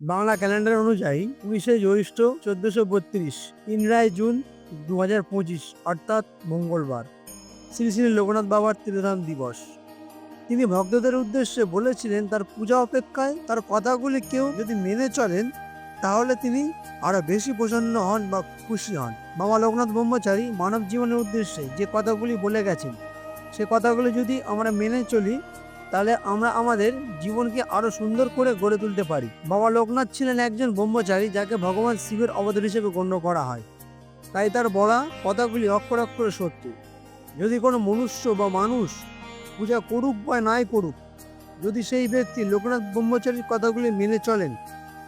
Bangla calendar অনুযায়ী উনিশে জ্যৈষ্ঠ চোদ্দশো বত্রিশ তিনরায় জুন দু হাজার পঁচিশ, অর্থাৎ মঙ্গলবার। শ্রী শ্রী লোকনাথ বাবার তিরোধান দিবস। তিনি ভক্তদের উদ্দেশ্যে বলেছিলেন, তার পূজা অপেক্ষায় তার কথাগুলি কেউ যদি মেনে চলেন, তাহলে তিনি আরও বেশি প্রসন্ন হন বা খুশি হন। বাবা লোকনাথ ব্রহ্মচারী মানব জীবনের উদ্দেশ্যে যে কথাগুলি বলে গেছেন, সে কথাগুলি যদি আমরা মেনে চলি তাহলে আমরা আমাদের জীবনকে আরও সুন্দর করে গড়ে তুলতে পারি। বাবা লোকনাথ ছিলেন একজন ব্রহ্মচারী যাকে ভগবান শিবের অবতার হিসেবে গণ্য করা হয়। তাই তার বলা কথাগুলি অক্ষর অক্ষরে সত্য। যদি কোনো মনুষ্য বা মানুষ পূজা করুক বা নাই করুক, যদি সেই ব্যক্তি লোকনাথ ব্রহ্মচারীর কথাগুলি মেনে চলেন,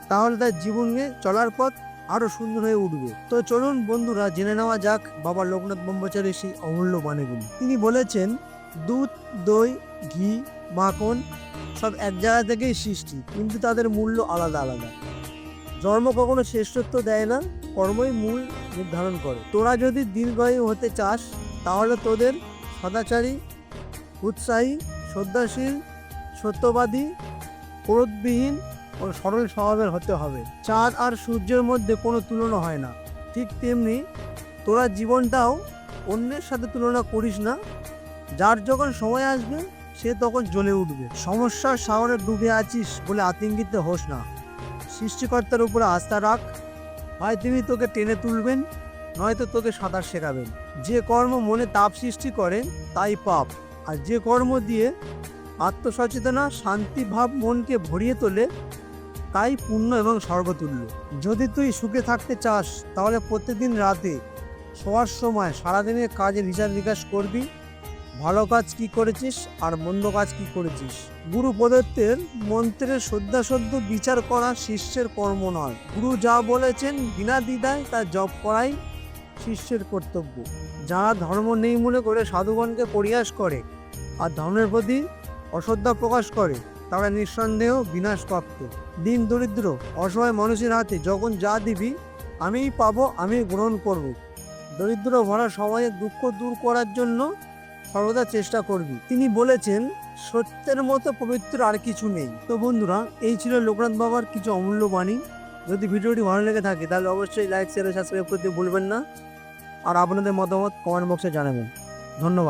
তাহলে তার জীবনে চলার পথ আরও সুন্দর হয়ে উঠবে। তো চলুন বন্ধুরা, জেনে নেওয়া যাক বাবা লোকনাথ ব্রহ্মচারীর সেই অমূল্য বাণীগুলি। তিনি বলেছেন, দুধ, দই, ঘি মাখন সব এক জায়গা থেকেই সৃষ্টি, কিন্তু তাদের মূল্য আলাদা আলাদা। জন্ম কখনো শ্রেষ্ঠত্ব দেয় না, কর্মই মূল নির্ধারণ করে। তোরা যদি দীর্ঘায়ু হতে চাস, তাহলে তোদের সদাচারী, উৎসাহী, শ্রদ্ধাশীল, সত্যবাদী, ক্রোধবিহীন ও সরল স্বভাবের হতে হবে। চাঁদ আর সূর্যের মধ্যে কোনো তুলনা হয় না। ঠিক তেমনি তোরা জীবনটাও অন্যের সাথে তুলনা করিস না। যার যখন সময় আসবে সে তখন জ্বলে উঠবে। সমস্যার সাগরে ডুবে আছিস বলে আতঙ্কিত হোস না। সৃষ্টিকর্তার উপরে আস্থা রাখ। হয় তিনি তোকে টেনে তুলবেন, নয়তো তোকে সাঁতার শেখাবেন। যে কর্ম মনে তাপ সৃষ্টি করে, তাই পাপ। আর যে কর্ম দিয়ে আত্মসচেতনা, শান্তি ভাব মনকে ভরিয়ে তোলে, তাই পুণ্য এবং স্বর্গতুল্য। যদি তুই সুখে থাকতে চাস, তাহলে প্রত্যেকদিন রাতে শোয়ার সময় সারাদিনের কাজের হিসাব নিকাশ করবি। ভালো কাজ কি করেছিস আর মন্দ কাজ কি করেছিস? গুরু প্রদত্তের মন্ত্রের শ্রদ্ধাসদ্য বিচার করা শিষ্যের কর্ম নয়। গুরু যা বলেছেন বিনা দ্বিধায় তা জপ করাই শিষ্যের কর্তব্য। যারা ধর্ম নেই মনে করে সাধুগণকে পরিহাস করে আর ধর্মের প্রতি অশ্রদ্ধা প্রকাশ করে, তারা নিঃসন্দেহ বিনাশপ্রাপ্ত। দিন দরিদ্র, অসহায় মানুষের হাতে যখন যা দিবি, আমিই পাবো আমি গ্রহণ করব। দরিদ্র ভরা সমাজের দুঃখ দূর করার জন্য সর্বদা চেষ্টা করবি। তিনি বলেছেন, সত্যের মতো পবিত্র আর কিছু নেই। তো বন্ধুরা, এই ছিল লোকনাথ বাবার কিছু অমূল্য বাণী। যদি ভিডিওটি ভালো লেগে থাকে, তাহলে অবশ্যই লাইক শেয়ার সাবস্ক্রাইব করতে ভুলবেন না। আর আপনাদের মতামত কমেন্ট বক্সে জানাবেন। ধন্যবাদ।